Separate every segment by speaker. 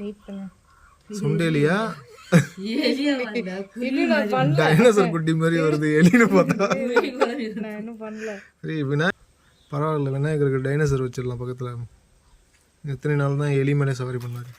Speaker 1: Wait பண்ணு
Speaker 2: சுண்டேலியா? Dinosaur குட்டி மாதிரி வருது எலின்னு பார்த்தா.
Speaker 1: நான் இன்னும் பண்ணல.
Speaker 2: சரி விநாய பரவாயில்ல விநாயகருக்கு டைனோசர் வச்சிடலாம் பக்கத்தில். எத்தனை நாள் தான் எலி மேலே சவாரி பண்ணாரு.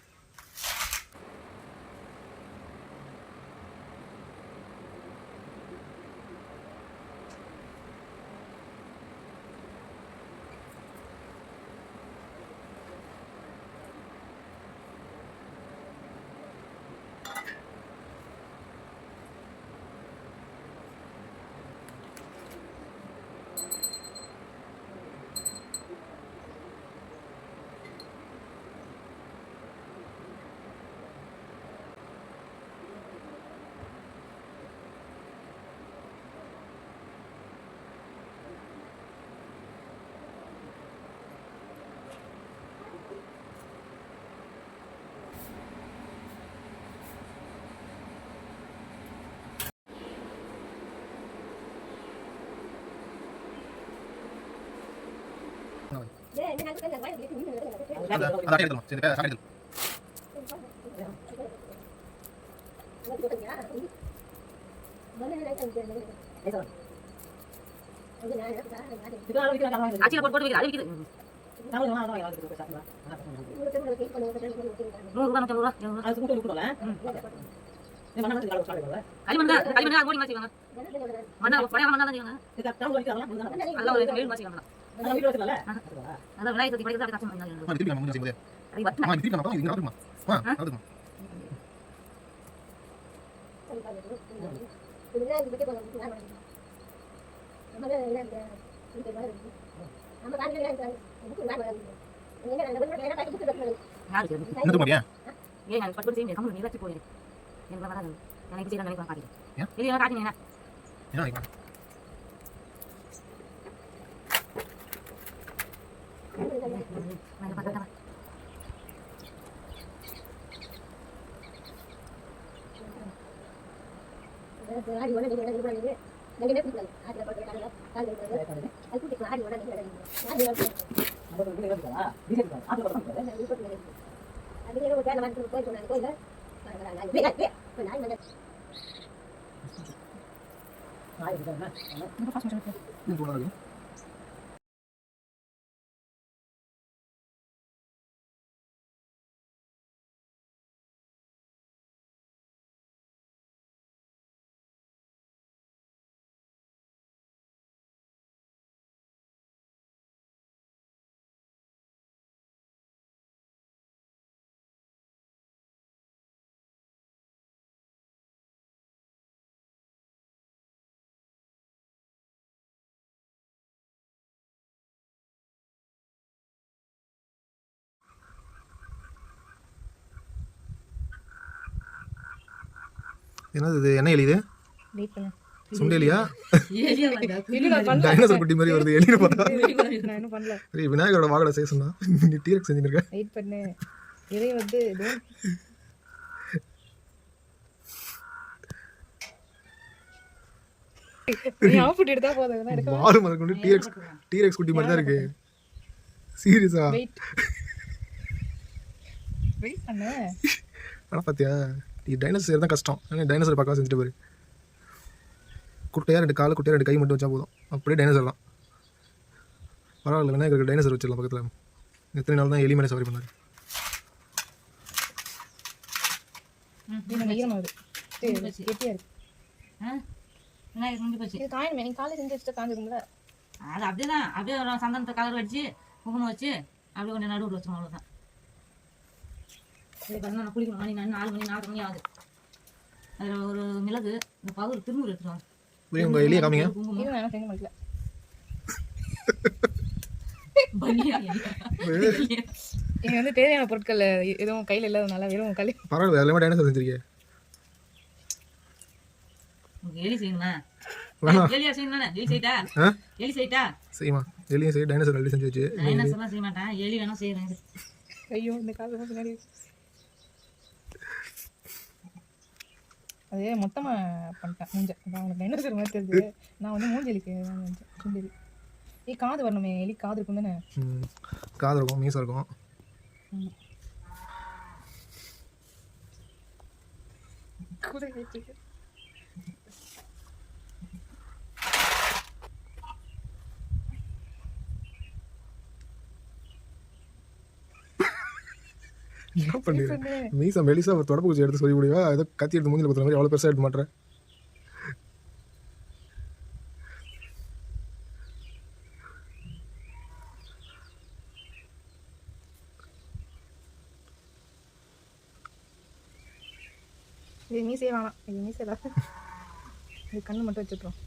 Speaker 3: ஆச்சில போட்டு போட்டு வைக்கிற அது விக்குது நூறு ரூபா நூற்றம்பது ரூபா இருநூறு ரூபா களிமண் தான் களிமண் தான் ஓடி மண்ணா பழைய மண்ணா தான் செய்வாங்க அதெல்லாம் ஒரு மேல் மாற்றிவாங்க அதான் விநாயகர் சதுர்த்தி படிக்கிறது கஷ்டம் ஏன் நான் பட்டு செய்ய கம்மி நீ வச்சு போயிரு எனக்கு. வராது எனக்கு செய்யலாம் நினைக்கலாம் காட்டிட்டு இது என்ன?
Speaker 2: என்னது இது என்ன வந்து இது
Speaker 1: வெயிட் பண்ணு
Speaker 2: சுண்டேலியா
Speaker 3: எலியா வந்தா
Speaker 1: இன்னும் நான் பண்ணல.
Speaker 2: டைனோசர் குட்டி மாதிரி வருது எலின்னு பார்த்தா. சரி விநாயகரோட வாகட செய்ய சொன்னா நீ டீரக் செஞ்சுருக்க
Speaker 1: வெயிட் பண்ணு. இதே வந்து இது.
Speaker 2: கொண்டு டீரக்ஸ் டீரக்ஸ் குட்டி மாதிரி தான் இருக்கு. சீரியஸா
Speaker 1: வெயிட் பண்ணு.
Speaker 2: நீ டைனோசர் தான் கஷ்டம். ஆனால் டைனோசர் பக்கம் செஞ்சுட்டு பாரு குட்டையாக ரெண்டு கால் குட்டையாக ரெண்டு கை மட்டும் வச்சா போதும். அப்படியே டைனோசர் தான். பரவாயில்ல விநாயகருக்கு டைனோசர் வச்சிடலாம் பக்கத்தில். எத்தனை நாள் தான் எலி மேலே சவாரி பண்ணாரு.
Speaker 3: அது அப்படிதான். அப்படியே ஒரு சந்தனத்தை கலர் வச்சு குங்குமம் வச்சு அப்படியே கொஞ்சம் நடுவில் வச்சிரும் அவ்வளோதான் இது பார்த்தா நான் குளிக்கணும். மணி நான் நாலு மணி நாலு மணி ஆகுது. அதில் ஒரு மிளகு இந்த பவுர் திருநூறு எடுத்துருவாங்க
Speaker 2: காமிங்க.
Speaker 1: இது இங்க வந்து தேவையான பொருட்கள் எதுவும் கையில் இல்லாதனால வெறும் களி.
Speaker 2: பரவாயில்ல எல்லாமே டைனோசர் செஞ்சிருக்கேன்
Speaker 3: உங்களுக்கு எலி செய்யணுமா
Speaker 2: வேணாம்.
Speaker 3: எலியா செய்யணும் எலி செய்யிட்டா?
Speaker 2: ஆ?
Speaker 3: எலி செய்யிட்டா?
Speaker 2: செய்யுமா. எலியும் சரி டைனோசர் எலி செஞ்சு வச்சு.
Speaker 3: நான் என்ன சொல்ல செய்ய மாட்டேன். எலி வேணா செய்யறேன்.
Speaker 1: ஐயோ இந்த பின்னாடி அதே மொத்தமாக பண்ணிட்டேன் மூஞ்ச. நான் உனக்கு என்ன சொல்ற மாதிரி தெரிஞ்சது. நான் வந்து மூஞ்சலிக்கு சுண்டலி. ஏ காது வரணுமே எலி காது இருக்கும் தானே?
Speaker 2: காது இருக்கும் மீசம் இருக்கும்.
Speaker 1: கூட
Speaker 2: என்ன பண்ணுறேன். மீசா மெலிசா ஒரு தொடப்பு குச்சி எடுத்து சொல்லி முடியுமா ஏதோ கத்தி எடுத்து மூஞ்சில் குத்துற மாதிரி அவ்வளோ பெருசாக எடுத்து மாட்டேன்
Speaker 1: இது மீசையே வேணாம் இது மீசை இல்லை இது கண்ணு மட்டும் வச்சுக்கிறோம்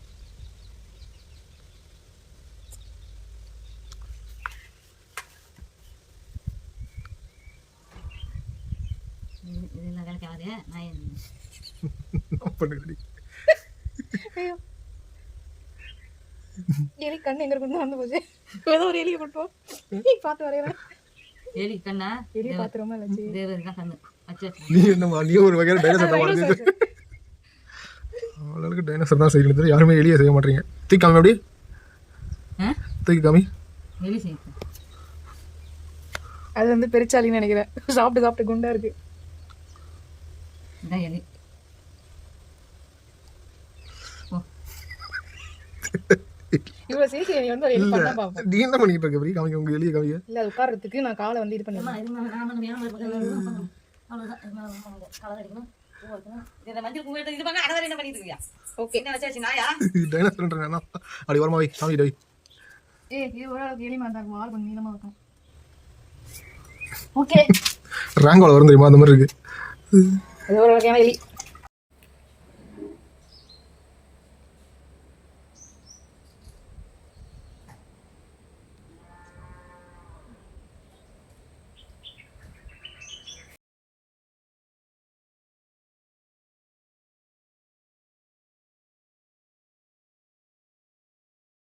Speaker 3: இது- நான்
Speaker 1: ஐயோ எலி கண்ணு எங்க இருக்கு வந்து போச்சு ஏதோ ஒரு எலியை போட்டோம் நீ பார்த்து வரைகிறேன்
Speaker 3: எலி கண்ணா
Speaker 1: எலியை பார்த்து ரொம்ப லட்சி
Speaker 3: தேவர் தான் கண்ணு
Speaker 2: நீ என்னம்மா நீ ஒரு வகையான டைனோசர் தான் வளர்ந்து அவளுக்கு டைனோசர் தான் செய்யணும் யாருமே எளிய செய்ய மாட்டீங்க தூக்கி காமி அப்படி தூக்கி காமி
Speaker 3: எலி செய்யும்
Speaker 1: அது வந்து பெருச்சாலின்னு நினைக்கிறேன் சாப்பிட்டு சாப்பிட்டு குண்டா இருக்கு
Speaker 3: இதான் எலி.
Speaker 1: இவ்வளவு சீக்கிரம் நீ வந்து ஒரு எலி பண்ண பாப்போம்.
Speaker 2: நீ என்ன பண்ணிட்டு இருக்க அப்படி காமிக்க உங்க எளிய காமிக்க.
Speaker 1: இல்ல உட்கார்றதுக்கு நான் காலை வந்து இது
Speaker 3: இந்த
Speaker 2: அப்படி வரமா வை காமிட்டு வை.
Speaker 1: ஏ இது ஓரளவுக்கு எலி மாதிரி வால் கொஞ்சம் நீளமா இருக்கும். ஓகே
Speaker 2: ரேங்கோல வரும் தெரியுமா? அந்த மாதிரி இருக்கு.
Speaker 1: அது ஓரளவுக்கான எலி